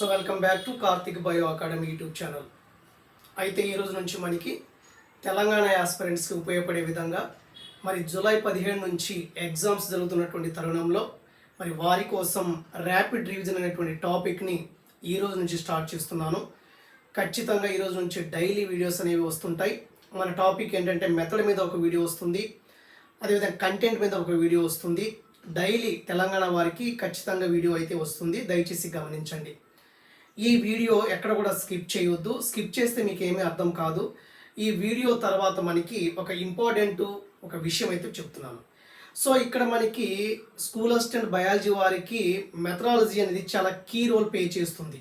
So welcome back to Karthik bio academy YouTube channel. అయితే ఈ రోజు నుంచి మనకి తెలంగాణ ఆస్పిరెంట్స్కి ఉపయోగపడే విధంగా మరి జూలై పదిహేడు నుంచి ఎగ్జామ్స్ జరుగుతున్నటువంటి తరుణంలో మరి వారి కోసం ర్యాపిడ్ రివిజన్ అనేటువంటి టాపిక్ని ఈ రోజు నుంచి స్టార్ట్ చేస్తున్నాను. ఖచ్చితంగా ఈరోజు నుంచి డైలీ వీడియోస్ అనేవి వస్తుంటాయి. మన టాపిక్ ఏంటంటే మెథడ్ మీద ఒక వీడియో వస్తుంది. అదేవిధంగా కంటెంట్ మీద ఒక వీడియో వస్తుంది. డైలీ తెలంగాణ వారికి ఖచ్చితంగా వీడియో అయితే వస్తుంది. దయచేసి గమనించండి. ఈ వీడియో ఎక్కడ కూడా స్కిప్ చేయొద్దు. స్కిప్ చేస్తే మీకు ఏమీ అర్థం కాదు. ఈ వీడియో తర్వాత మనకి ఒక ఇంపార్టెంట్ ఒక విషయం అయితే చెప్తున్నాను. సో ఇక్కడ మనకి స్కూల్ అసిస్టెంట్ బయాలజీ వారికి మెథడాలజీ అనేది చాలా కీ రోల్ ప్లే చేస్తుంది.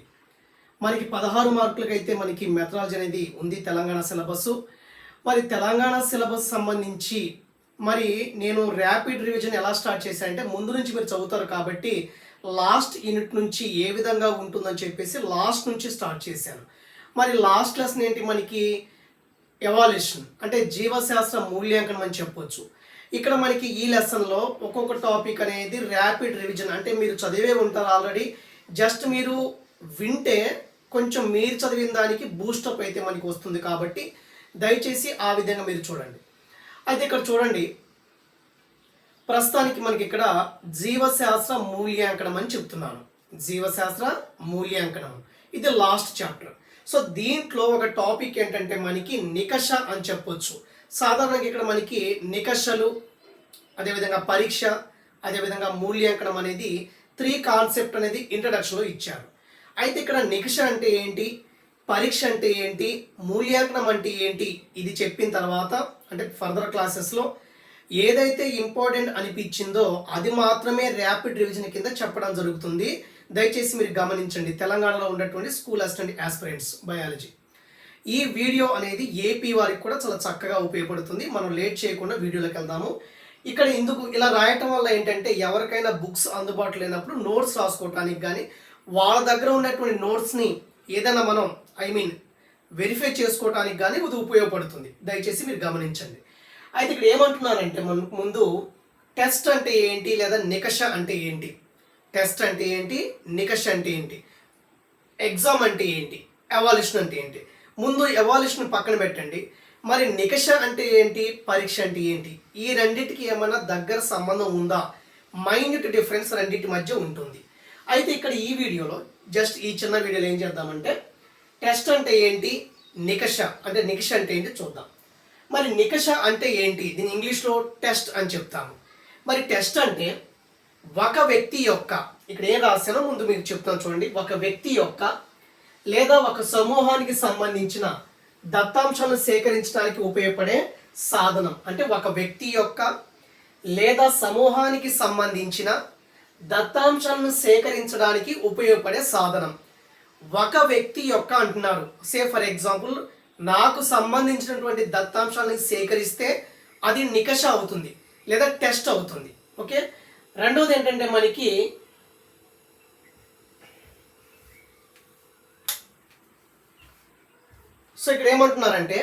మనకి పదహారు మార్కులకైతే మనకి మెథడాలజీ అనేది ఉంది తెలంగాణ సిలబస్ మరి తెలంగాణ సిలబస్ సంబంధించి మరి నేను ర్యాపిడ్ రివిజన్ ఎలా స్టార్ట్ చేశానంటే ముందు నుంచి మీరు చదువుతారు కాబట్టి లాస్ట్ యూనిట్ నుంచి ఏ విధంగా ఉంటుందని చెప్పేసి లాస్ట్ నుంచి స్టార్ట్ చేశాను. మరి లాస్ట్ లెసన్ ఏంటి మనకి? ఎవాల్యూషన్ అంటే జీవశాస్త్ర మూల్యాంకనం అని చెప్పొచ్చు. ఇక్కడ మనకి ఈ లెసన్లో ఒక్కొక్క టాపిక్ అనేది ర్యాపిడ్ రివిజన్ అంటే మీరు చదివే ఉంటారు ఆల్రెడీ. జస్ట్ మీరు వింటే కొంచెం మీరు చదివిన దానికి బూస్టప్ అయితే మనకి వస్తుంది కాబట్టి దయచేసి ఆ విధంగా మీరు చూడండి. అయితే ఇక్కడ చూడండి ప్రస్తుతానికి మనకి ఇక్కడ జీవశాస్త్ర మూల్యాంకనం అని చెప్తున్నాను. జీవశాస్త్ర మూల్యాంకనం. ఇది లాస్ట్ చాప్టర్. సో దీంట్లో ఒక టాపిక్ ఏంటంటే మనకి నికష అని చెప్పొచ్చు. సాధారణంగా ఇక్కడ మనకి నికషలు అదేవిధంగా పరీక్ష అదేవిధంగా మూల్యాంకనం అనేది త్రీ కాన్సెప్ట్ అనేది ఇంట్రడక్షన్లో ఇచ్చారు. అయితే ఇక్కడ నికష అంటే ఏంటి? పరీక్ష అంటే ఏంటి? మూల్యాంకనం అంటే ఏంటి? ఇది చెప్పిన తర్వాత అంటే ఫర్దర్ క్లాసెస్లో ఏదైతే ఇంపార్టెంట్ అనిపించిందో అది మాత్రమే ర్యాపిడ్ రివిజన్ కింద చెప్పడం జరుగుతుంది. దయచేసి మీరు గమనించండి. తెలంగాణలో ఉన్నటువంటి స్కూల్ అసిస్టెంట్ యాస్పిరెంట్స్ బయాలజీ. ఈ వీడియో అనేది ఏపీ వారికి కూడా చాలా చక్కగా ఉపయోగపడుతుంది. మనం లేట్ చేయకుండా వీడియోలోకి వెళ్దాము. ఇక్కడ ఎందుకు ఇలా రాయటం వల్ల ఏంటంటే ఎవరికైనా బుక్స్ అందుబాటులో లేనప్పుడు నోట్స్ రాసుకోవటానికి కానీ వాళ్ళ దగ్గర ఉన్నటువంటి నోట్స్ని ఏదైనా మనం ఐ మీన్ వెరిఫై చేసుకోవటానికి కానీ ఇది ఉపయోగపడుతుంది. దయచేసి మీరు గమనించండి. అయితే ఇక్కడ ఏమంటున్నారంటే మన ముందు టెస్ట్ అంటే ఏంటి లేదా నికష అంటే ఏంటి? టెస్ట్ అంటే ఏంటి? నికష అంటే ఏంటి? ఎగ్జామ్ అంటే ఏంటి? ఎవాల్యూషన్ అంటే ఏంటి? ముందు ఎవాల్యూషన్ పక్కన పెట్టండి. మరి నికష అంటే ఏంటి? పరీక్ష అంటే ఏంటి? ఈ రెండింటికి ఏమైనా దగ్గర సంబంధం ఉందా? మైన్యూట్ డిఫరెన్స్ రెండింటి మధ్య ఉంటుంది. అయితే ఇక్కడ ఈ వీడియోలో జస్ట్ ఈ చిన్న వీడియోలో ఏం చేద్దామంటే టెస్ట్ అంటే ఏంటి? నికష. అంటే నికష అంటే ఏంటి? చూద్దాం. మరి నికష అంటే ఏంటి? దీని ఇంగ్లీష్లో టెస్ట్ అని చెప్తాము. మరి టెస్ట్ అంటే ఒక వ్యక్తి యొక్క ఇక్కడ ఏం రాశానో ముందు మీకు చెప్తాను చూడండి. ఒక వ్యక్తి యొక్క లేదా ఒక సమూహానికి సంబంధించిన దత్తాంశాలను సేకరించడానికి ఉపయోగపడే సాధనం. అంటే ఒక వ్యక్తి యొక్క లేదా సమూహానికి సంబంధించిన దత్తాంశాలను సేకరించడానికి ఉపయోగపడే సాధనం. ఒక వ్యక్తి యొక్క అంటున్నారు. సే ఫర్ ఎగ్జాంపుల్ నాకు సంబంధించినటువంటి దత్తాంశాలను సేకరిస్తే అది నికష అవుతుంది లేదా టెస్ట్ అవుతుంది. ఓకే? రెండవది ఏంటంటే మనకి సో ఇక్కడ ఏమంటున్నారంటే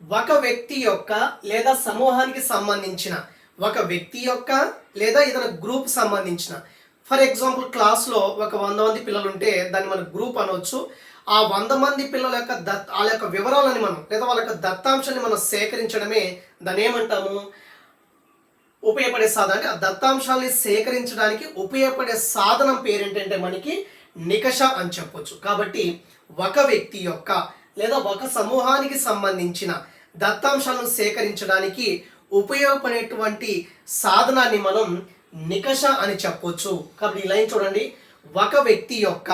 ఒక వ్యక్తి యొక్క లేదా సమూహానికి సంబంధించిన ఒక వ్యక్తి యొక్క లేదా ఏదైనా గ్రూప్ సంబంధించిన ఫర్ ఎగ్జాంపుల్ క్లాస్లో ఒక వంద మంది పిల్లలు ఉంటే దాన్ని మనం గ్రూప్ అనవచ్చు ఆ వంద మంది పిల్లల యొక్క దత్ వాళ్ళ యొక్క వివరాలని మనం లేదా వాళ్ళ యొక్క దత్తాంశాన్ని మనం సేకరించడమే దాన్ని ఏమంటాము? ఉపయోగపడే సాధన. అంటే ఆ దత్తాంశాల్ని సేకరించడానికి ఉపయోగపడే సాధనం పేరేంటంటే మనకి నికష అని చెప్పొచ్చు. కాబట్టి ఒక వ్యక్తి యొక్క లేదా ఒక సమూహానికి సంబంధించిన దత్తాంశాలను సేకరించడానికి ఉపయోగపడేటువంటి సాధనాన్ని మనం నికష అని చెప్పొచ్చు. కాబట్టి ఈ లైన్ చూడండి. ఒక వ్యక్తి యొక్క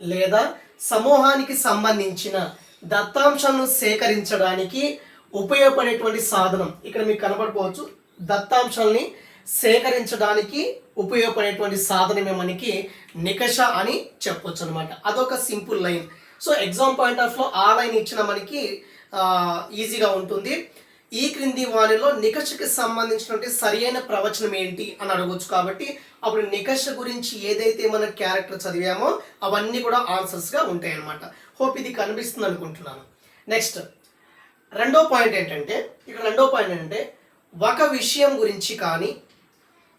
లేదా సమూహానికి సంబంధించిన దత్తాంశాలను సేకరించడానికి ఉపయోగపడేటువంటి సాధనం. ఇక్కడ మీకు కనబడిపోవచ్చు. దత్తాంశాలని సేకరించడానికి ఉపయోగపడేటువంటి సాధనమే మనకి నికష అని చెప్పొచ్చు అనమాట అదొక simple line. So exam point ఆఫ్లో ఆ లైన్ ఇచ్చిన మనకి ఈజీగా ఉంటుంది. ఈ క్రింది వానిలో నికషకి సంబంధించినటువంటి సరియైన ప్రవచనం ఏంటి అని అడగొచ్చు కాబట్టి అప్పుడు నికష గురించి ఏదైతే మన క్యారెక్టర్ చదివామో అవన్నీ కూడా ఆన్సర్స్గా ఉంటాయి అన్నమాట హోప్ ఇది కనిపిస్తుంది అనుకుంటున్నాను. నెక్స్ట్ రెండో పాయింట్ ఏంటంటే ఇక్కడ రెండో పాయింట్ ఏంటంటే ఒక విషయం గురించి కానీ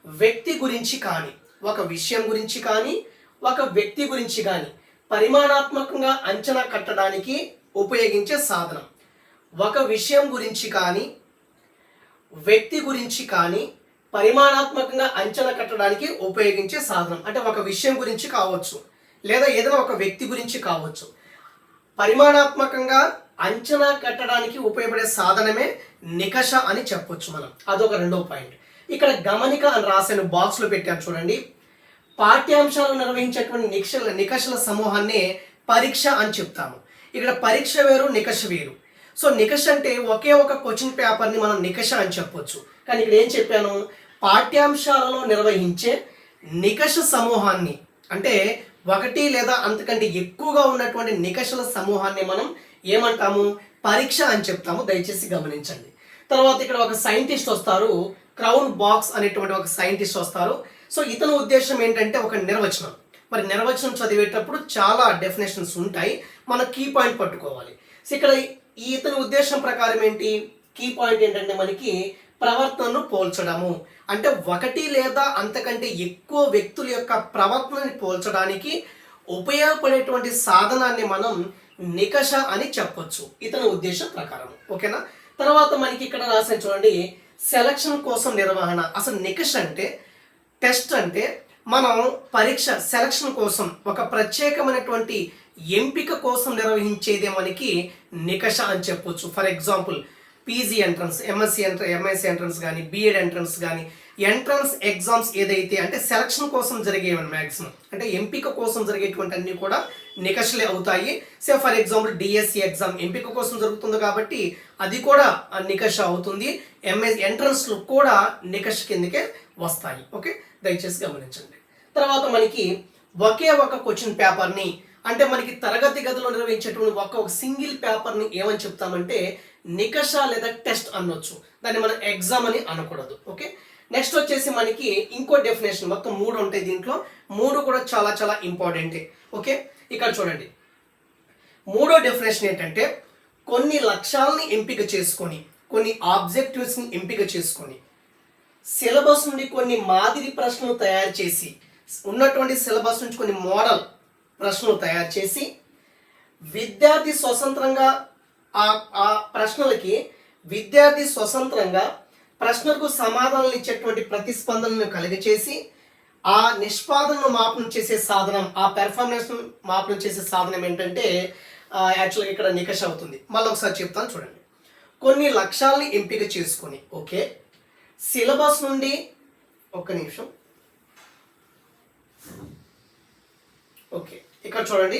వ్యక్తి గురించి కానీ ఒక విషయం గురించి కానీ ఒక వ్యక్తి గురించి కానీ పరిమాణాత్మకంగా అంచనా కట్టడానికి ఉపయోగించే సాధనం. ఒక విషయం గురించి కానీ వ్యక్తి గురించి కానీ పరిమాణాత్మకంగా అంచనా కట్టడానికి ఉపయోగించే సాధనం. అంటే ఒక విషయం గురించి కావచ్చు లేదా ఏదైనా ఒక వ్యక్తి గురించి కావచ్చు. పరిమాణాత్మకంగా అంచనా కట్టడానికి ఉపయోగపడే సాధనమే నికష అని చెప్పొచ్చు మనం. అదొక రెండో పాయింట్. ఇక్కడ గమనిక అని రాసిన బాక్స్లో పెట్టాను చూడండి. పాఠ్యాంశాలు నిర్వహించేటువంటి నిక్షల నికషల సమూహాన్ని పరీక్ష అని చెప్తాము. ఇక్కడ పరీక్ష వేరు నికష వేరు. సో నికష అంటే ఒకే ఒక క్వశ్చన్ పేపర్ని మనం నికష అని చెప్పొచ్చు. కానీ ఇక్కడ ఏం చెప్పాను? పాఠ్యాంశాలలో నిర్వహించే నికష సమూహాన్ని. అంటే ఒకటి లేదా అంతకంటే ఎక్కువగా ఉన్నటువంటి నికషల సమూహాన్ని మనం ఏమంటాము? పరీక్ష అని చెప్తాము. దయచేసి గమనించండి. తర్వాత ఇక్కడ ఒక సైంటిస్ట్ వస్తారు. క్రౌన్ బాక్స్ అనేటువంటి ఒక సైంటిస్ట్ వస్తారు. సో ఇతని ఉద్దేశం ఏంటంటే ఒక నిర్వచనం. మరి నిర్వచనం చదివేటప్పుడు చాలా డెఫినేషన్స్ ఉంటాయి. మన కీ పాయింట్ పట్టుకోవాలి. సో ఇక్కడ ఈ ఇతని ఉద్దేశం ప్రకారం ఏంటి? కీ పాయింట్ ఏంటంటే మనకి ప్రవర్తనను పోల్చడము. అంటే ఒకటి లేదా అంతకంటే ఎక్కువ వ్యక్తుల యొక్క ప్రవర్తనని పోల్చడానికి ఉపయోగపడేటువంటి సాధనాన్ని మనం నికష అని చెప్పొచ్చు. ఇతని ఉద్దేశం ప్రకారం. ఓకేనా? తర్వాత మనకి ఇక్కడ రాసిన చూడండి సెలక్షన్ కోసం నిర్వహణ. అసలు నికష అంటే టెస్ట్ అంటే మనం పరీక్ష సెలక్షన్ కోసం ఒక ప్రత్యేకమైనటువంటి ఎంపిక కోసం నిర్వహించేదే మనకి నికష అని చెప్పొచ్చు. For example PG entrance MSc ఎంట్ర MSc entrance కానీ బీఎడ్ ఎంట్రన్స్ కానీ ఎంట్రన్స్ ఎగ్జామ్స్ ఏదైతే అంటే సెలక్షన్ కోసం జరిగేవి మ్యాక్సిమం అంటే ఎంపిక కోసం జరిగేటువంటి అన్ని కూడా నికషలే అవుతాయి. Say for example DSC exam ఎంపిక కోసం జరుగుతుంది కాబట్టి అది కూడా నికష అవుతుంది. ఎంఎస్ ఎంట్రన్స్లు కూడా నికష కిందకే వస్తాయి. ఓకే దయచేసి గమనించండి. తర్వాత మనకి ఒకే ఒక క్వశ్చన్ పేపర్ని అంటే మనకి తరగతి గదిలో నిర్వహించేటువంటి ఒక ఒక సింగిల్ పేపర్ని ఏమని చెప్తామంటే నికష లేదా టెస్ట్ అనొచ్చు. దాన్ని మనం ఎగ్జామ్ అని అనకూడదు. ఓకే? నెక్స్ట్ వచ్చేసి మనకి ఇంకో డెఫినేషన్. మొత్తం మూడు ఉంటాయి దీంట్లో. మూడు కూడా చాలా చాలా ఇంపార్టెంటే. ఓకే? ఇక్కడ చూడండి. మూడో డెఫినేషన్ ఏంటంటే కొన్ని లక్ష్యాలని ఎంపిక చేసుకొని కొన్ని ఆబ్జెక్టివ్స్ని ఎంపిక చేసుకొని సిలబస్ నుండి కొన్ని మాదిరి ప్రశ్నలు తయారు చేసి ఉన్నటువంటి సిలబస్ నుంచి కొన్ని మోడల్ ప్రశ్నలు తయారు చేసి విద్యార్థి స్వతంత్రంగా ఆ ఆ ప్రశ్నలకి విద్యార్థి స్వతంత్రంగా ప్రశ్నలకు సమాధానాలు ఇచ్చేటువంటి ప్రతిస్పందనను కలిగచేసి ఆ నిష్పాదనను మాపనం చేసే సాధనం ఆ పెర్ఫార్మెన్స్ మాపనం చేసే సాధనం ఏంటంటే యాక్చువల్గా ఇక్కడ నికష అవుతుంది. మళ్ళీ ఒకసారి చెప్తాను చూడండి. కొన్ని లక్ష్యాలని ఎంపిక చేసుకొని ఓకే? సిలబస్ నుండి ఒక్క నిమిషం. ఓకే. ఇక్కడ చూడండి.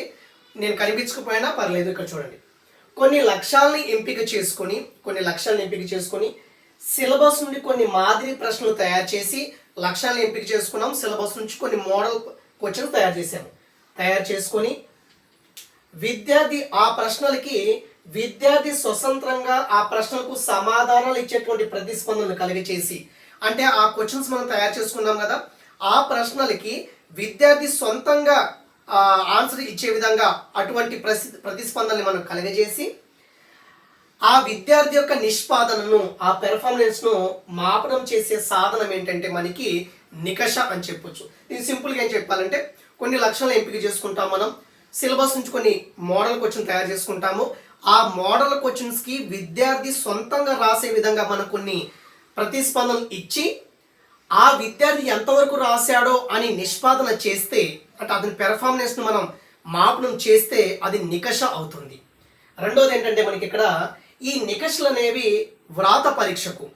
నేను కనిపించకపోయినా పర్లేదు ఇక్కడ చూడండి. కొన్ని లక్ష్యాలని ఎంపిక చేసుకొని కొన్ని లక్ష్యాలను ఎంపిక చేసుకొని సిలబస్ నుండి కొన్ని మాదిరి ప్రశ్నలు తయారు చేసి లక్ష్యాలను ఎంపిక చేసుకున్నాం. సిలబస్ నుంచి కొన్ని మోడల్ క్వశ్చన్స్ తయారు చేశాము తయారు చేసుకొని విద్యార్థి ఆ ప్రశ్నలకి విద్యార్థి స్వతంత్రంగా ఆ ప్రశ్నలకు సమాధానాలు ఇచ్చేటువంటి ప్రతిస్పందనలు కలిగచేసి అంటే ఆ క్వశ్చన్స్ మనం తయారు చేసుకున్నాం కదా ఆ ప్రశ్నలకి విద్యార్థి సొంతంగా ఆన్సర్ ఇచ్చే విధంగా అటువంటి ప్రసి ప్రతిస్పందనని మనం కలగజేసి ఆ విద్యార్థి యొక్క నిష్పాదనను ఆ పెర్ఫార్మెన్స్ను మాపనం చేసే సాధనం ఏంటంటే మనకి నికష అని చెప్పొచ్చు. నేను సింపుల్గా ఏం చెప్పాలంటే కొన్ని లక్షణాలు ఎంపిక చేసుకుంటాం మనం. సిలబస్ నుంచి కొన్ని మోడల్ క్వశ్చన్ తయారు చేసుకుంటాము. ఆ మోడల్ క్వశ్చన్స్కి విద్యార్థి సొంతంగా రాసే విధంగా మనం కొన్ని ప్రతిస్పందనలు ఇచ్చి ఆ విద్యార్థి ఎంతవరకు రాశాడో అని నిష్పాదన చేస్తే అంటే అతని పెర్ఫార్మెన్స్ను మనం మాపనం చేస్తే అది నికష అవుతుంది. రెండోది ఏంటంటే మనకి ఇక్కడ ఈ నికషలు అనేవి వ్రాత పరీక్షకు.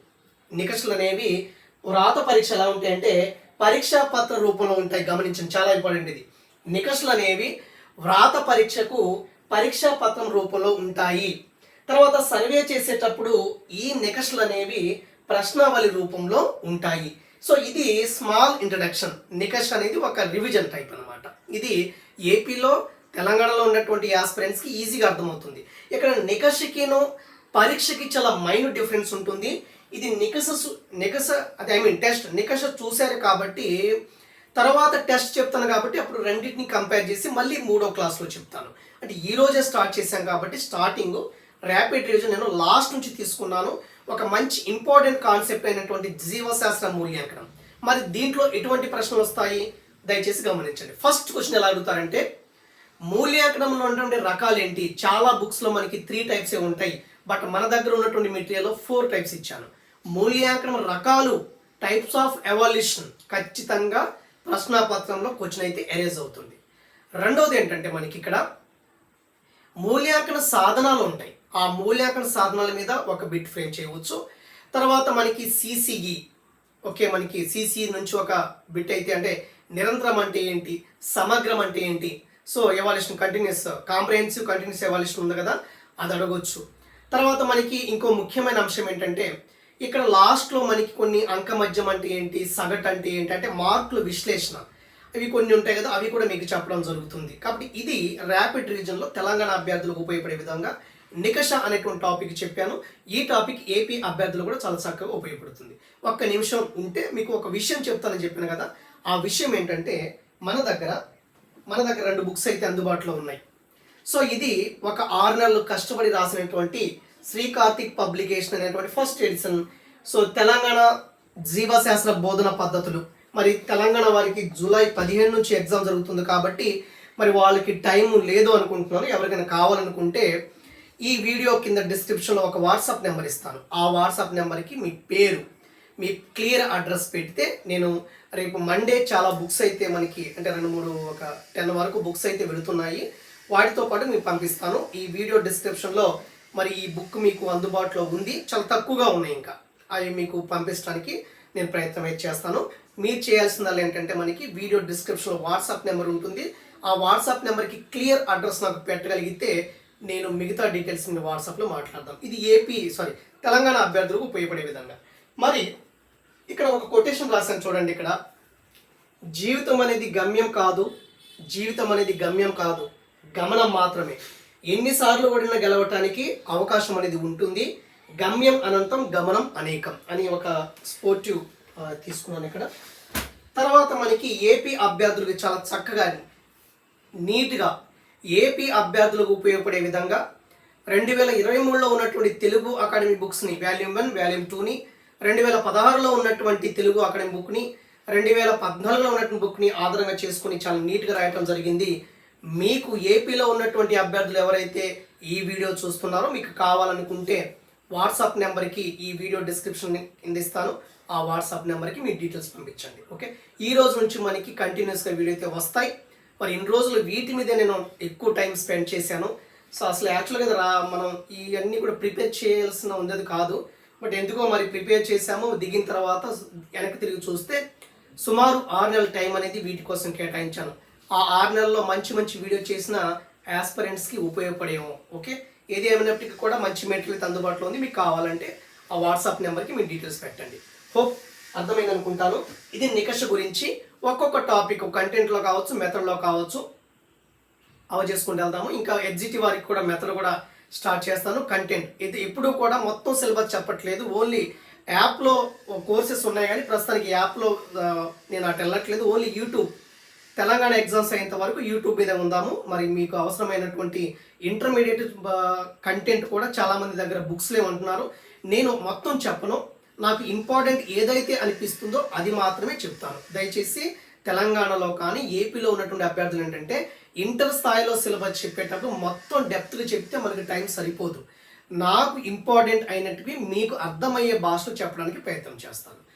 నికషలు అనేవి వ్రాత పరీక్ష ఎలా ఉంటాయంటే పరీక్షా పత్ర రూపంలో ఉంటాయి. గమనించండి చాలా ఇంపార్టెంట్ ఇది. నికషలు అనేవి వ్రాత పరీక్షకు పరీక్షా పత్రం రూపంలో ఉంటాయి. తర్వాత సర్వే చేసేటప్పుడు ఈ నికషలు అనేవి ప్రశ్నావళి రూపంలో ఉంటాయి. సో ఇది స్మాల్ ఇంట్రడక్షన్ నికష్ అనేది ఒక రివిజన్ టైప్ అనమాట ఇది ఏపీలో తెలంగాణలో ఉన్నటువంటి యాస్పిరెంట్స్కి ఈజీగా అర్థమవుతుంది. ఇక్కడ నికషకిను పరీక్షకి చాలా మైండ్ డిఫరెన్స్ ఉంటుంది. ఇది నికస సు- నికష అది ఐ మీన్ టెస్ట్ నికష చూశారు కాబట్టి తర్వాత టెస్ట్ చెప్తాను కాబట్టి అప్పుడు రెండింటిని కంపేర్ చేసి మళ్ళీ మూడో క్లాస్లో చెప్తాను. అంటే ఈ రోజే స్టార్ట్ చేశాం కాబట్టి స్టార్టింగ్ ర్యాపిడ్ రివిజన్ నేను లాస్ట్ నుంచి తీసుకున్నాను. ఒక మంచి ఇంపార్టెంట్ కాన్సెప్ట్ అయినటువంటి జీవశాస్త్ర మూల్యాంకనం. మరి దీంట్లో ఎటువంటి ప్రశ్నలు వస్తాయి? దయచేసి గమనించండి. ఫస్ట్ క్వశ్చన్ ఎలా అడుగుతారంటే మూల్యాంకనంలో ఉన్నటువంటి రకాలు ఏంటి? చాలా బుక్స్లో మనకి త్రీ టైప్సే ఉంటాయి. బట్ మన దగ్గర ఉన్నటువంటి మెటీరియల్ ఫోర్ టైప్స్ ఇచ్చాను. మూల్యాంకనం రకాలు టైప్స్ ఆఫ్ ఎవాల్యూషన్ ఖచ్చితంగా ప్రశ్నాపత్రంలో క్వశ్చన్ అయితే ఎరేజ్ అవుతుంది. రెండవది ఏంటంటే మనకి ఇక్కడ మూల్యాంకన సాధనాలు ఉంటాయి. ఆ మూల్యాంకన సాధనాల మీద ఒక బిట్ ఫ్రేమ్ చేయవచ్చు. తర్వాత మనకి సిసిఈ ఓకే మనకి సిసి నుంచి ఒక బిట్ అయితే అంటే నిరంతరం అంటే ఏంటి? సమగ్రం అంటే ఏంటి? So evaluation continuous comprehensive continuous evaluation ఉంది కదా అది అడగొచ్చు. తర్వాత మనకి ఇంకో ముఖ్యమైన అంశం ఏంటంటే ఇక్కడ లాస్ట్లో మనకి కొన్ని అంకమధ్యం అంటే ఏంటి? సగటు అంటే ఏంటి? అంటే మార్కుల విశ్లేషణ. అవి కొన్ని ఉంటాయి కదా అవి కూడా మీకు చెప్పడం జరుగుతుంది. కాబట్టి ఇది ర్యాపిడ్ రీజన్లో తెలంగాణ అభ్యర్థులకు ఉపయోగపడే విధంగా నికష అనేటువంటి టాపిక్ చెప్పాను. ఈ టాపిక్ ఏపీ అభ్యర్థులు కూడా చాలా చక్కగా ఉపయోగపడుతుంది. ఒక్క నిమిషం ఉంటే మీకు ఒక విషయం చెప్తానని చెప్పాను కదా ఆ విషయం ఏంటంటే మన దగ్గర మన దగ్గర రెండు బుక్స్ అయితే అందుబాటులో ఉన్నాయి. సో ఇది ఒక ఆరు నెలలు కష్టపడి రాసినటువంటి శ్రీ కార్తిక్ పబ్లికేషన్ అనేటువంటి ఫస్ట్ ఎడిషన్ సో తెలంగాణ జీవశాస్త్ర బోధన పద్ధతులు. మరి తెలంగాణ వారికి జూలై పదిహేను నుంచి ఎగ్జామ్ జరుగుతుంది కాబట్టి మరి వాళ్ళకి టైం లేదు అనుకుంటున్నారు. ఎవరికైనా కావాలనుకుంటే ఈ వీడియో కింద డిస్క్రిప్షన్లో ఒక వాట్సాప్ నెంబర్ ఇస్తాను. ఆ వాట్సాప్ నెంబర్కి మీ పేరు మీ క్లియర్ అడ్రస్ పెడితే నేను రేపు మండే చాలా బుక్స్ అయితే మనకి అంటే రెండు మూడు ఒక టెన్ వరకు బుక్స్ అయితే వెళుతున్నాయి. వాటితో పాటు మీకు పంపిస్తాను. ఈ వీడియో డిస్క్రిప్షన్లో మరి ఈ బుక్ మీకు అందుబాటులో ఉంది. చాలా తక్కువగా ఉన్నాయి ఇంకా. అవి మీకు పంపించడానికి నేను ప్రయత్నం అయితే చేస్తాను. మీరు చేయాల్సిందల్లా ఏంటంటే మనకి వీడియో డిస్క్రిప్షన్లో వాట్సాప్ నెంబర్ ఉంటుంది. ఆ వాట్సాప్ నెంబర్కి క్లియర్ అడ్రస్ నాకు పెట్టగలిగితే నేను మిగతా డీటెయిల్స్ మీ వాట్సాప్లో మాట్లాడదాం. ఇది ఏపీ సారీ తెలంగాణ అభ్యర్థులకు ఉపయోగపడే విధంగా. మరి ఇక్కడ ఒక కొటేషన్ రాశాను చూడండి ఇక్కడ. జీవితం అనేది గమ్యం కాదు జీవితం అనేది గమ్యం కాదు గమనం మాత్రమే. ఎన్నిసార్లు ఓడినా గెలవటానికి అవకాశం అనేది ఉంటుంది. గమ్యం అనంతం గమనం అనేకం అని ఒక స్పోర్టివ్ తీసుకున్నాను ఇక్కడ. తర్వాత మనకి ఏపీ అభ్యర్థులకు చాలా చక్కగా నీట్గా ఏపీ అభ్యర్థులకు ఉపయోగపడే విధంగా రెండు వేల ఇరవై మూడులో ఉన్నటువంటి తెలుగు అకాడమీ బుక్స్ని వాల్యూమ్ వన్ వాల్యూమ్ టూని రెండు వేల పదహారులో ఉన్నటువంటి తెలుగు అకాడమీ బుక్ని రెండు వేల పద్నాలుగులో ఉన్నటువంటి బుక్ని ఆధారంగా చేసుకుని చాలా నీట్గా రాయటం జరిగింది. మీకు ఏపీలో ఉన్నటువంటి అభ్యర్థులు ఎవరైతే ఈ వీడియో చూస్తున్నారో మీకు కావాలనుకుంటే వాట్సాప్ నెంబర్కి ఈ వీడియో డిస్క్రిప్షన్ కింద ఆ వాట్సాప్ నెంబర్కి మీ డీటెయిల్స్ పంపించండి. ఓకే? ఈ రోజు నుంచి మనకి కంటిన్యూస్గా వీడియో అయితే వస్తాయి. మరి ఇన్ని రోజులు వీటి మీదే నేను ఎక్కువ టైం స్పెండ్ చేశాను. సో అసలు యాక్చువల్గా రా మనం ఇవన్నీ కూడా ప్రిపేర్ చేయాల్సిన ఉండేది కాదు. బట్ ఎందుకో మరి ప్రిపేర్ చేశాము దిగిన తర్వాత వెనక్కి తిరిగి చూస్తే సుమారు ఆరు నెలల టైం అనేది వీటి కోసం కేటాయించాను. ఆ ఆరు నెలల్లో మంచి మంచి వీడియో చేసిన యాస్పరెంట్స్కి ఉపయోగపడేమో ఓకే? ఏది ఏమైనప్పటికీ కూడా మంచి మెటీరియల్ అందుబాటులో ఉంది. మీకు కావాలంటే ఆ వాట్సాప్ నెంబర్కి మీ డీటెయిల్స్ పెట్టండి. హోప్ అర్థమైంది అనుకుంటాను. ఇది నికష గురించి ఒక్కొక్క టాపిక్ కంటెంట్లో కావచ్చు మెథడ్లో కావచ్చు. అవ చేసుకుంటూ వెళ్దాము. ఇంకా ఎగ్జిట్ వారికి కూడా మెథడ్ కూడా స్టార్ట్ చేస్తాను కంటెంట్ ఇది ఇప్పుడు కూడా మొత్తం సిలబస్ చెప్పట్లేదు. ఓన్లీ యాప్లో కోర్సెస్ ఉన్నాయి కానీ ప్రస్తుతానికి యాప్లో నేను అటు వెళ్ళట్లేదు. Only YouTube. తెలంగాణ ఎగ్జామ్స్ అయ్యేంత వరకు యూట్యూబ్ మీద ఉందాము. మరి మీకు అవసరమైనటువంటి ఇంటర్మీడియట్ కంటెంట్ కూడా చాలామంది దగ్గర బుక్స్లే ఉంటున్నారు. నేను మొత్తం చెప్పను. నాకు ఇంపార్టెంట్ ఏదైతే అనిపిస్తుందో అది మాత్రమే చెప్తాను. దయచేసి తెలంగాణలో కానీ ఏపీలో ఉన్నటువంటి అభ్యర్థులు ఏంటంటే ఇంటర్ స్థాయిలో సిలబస్ చెప్పేటప్పుడు మొత్తం డెప్త్గా చెప్తే మనకి టైం సరిపోదు. నాకు ఇంపార్టెంట్ అయినట్టువి మీకు అర్థమయ్యే భాషలో చెప్పడానికి ప్రయత్నం చేస్తాను.